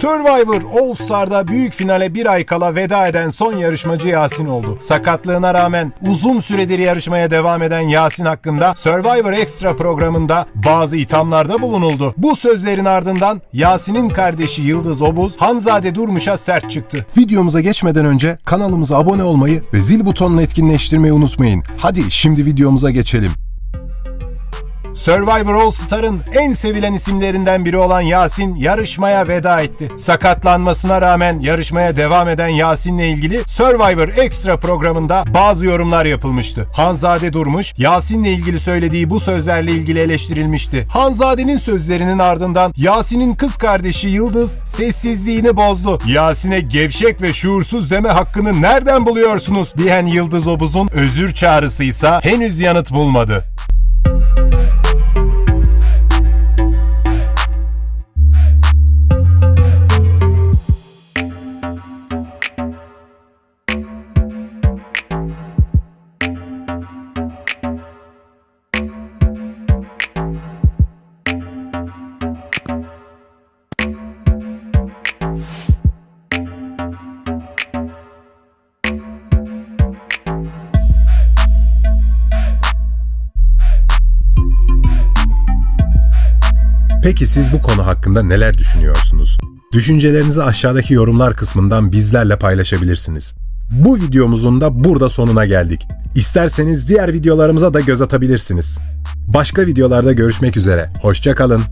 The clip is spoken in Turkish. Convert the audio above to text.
Survivor All Star'da büyük finale bir ay kala veda eden son yarışmacı Yasin oldu. Sakatlığına rağmen uzun süredir yarışmaya devam eden Yasin hakkında Survivor Extra programında bazı ithamlarda bulunuldu. Bu sözlerin ardından Yasin'in kardeşi Yıldız Obuz, Hanzade Durmuş'a sert çıktı. Videomuza geçmeden önce kanalımıza abone olmayı ve zil butonunu etkinleştirmeyi unutmayın. Hadi şimdi videomuza geçelim. Survivor All Star'ın en sevilen isimlerinden biri olan Yasin yarışmaya veda etti. Sakatlanmasına rağmen yarışmaya devam eden Yasin'le ilgili Survivor Extra programında bazı yorumlar yapılmıştı. Hanzade Durmuş, Yasin'le ilgili söylediği bu sözlerle ilgili eleştirilmişti. Hanzade'nin sözlerinin ardından Yasin'in kız kardeşi Yıldız sessizliğini bozdu. Yasin'e gevşek ve şuursuz deme hakkını nereden buluyorsunuz diyen Yıldız Obuz'un özür çağrısıysa henüz yanıt bulmadı. Peki siz bu konu hakkında neler düşünüyorsunuz? Düşüncelerinizi aşağıdaki yorumlar kısmından bizlerle paylaşabilirsiniz. Bu videomuzun da burada sonuna geldik. İsterseniz diğer videolarımıza da göz atabilirsiniz. Başka videolarda görüşmek üzere. Hoşçakalın.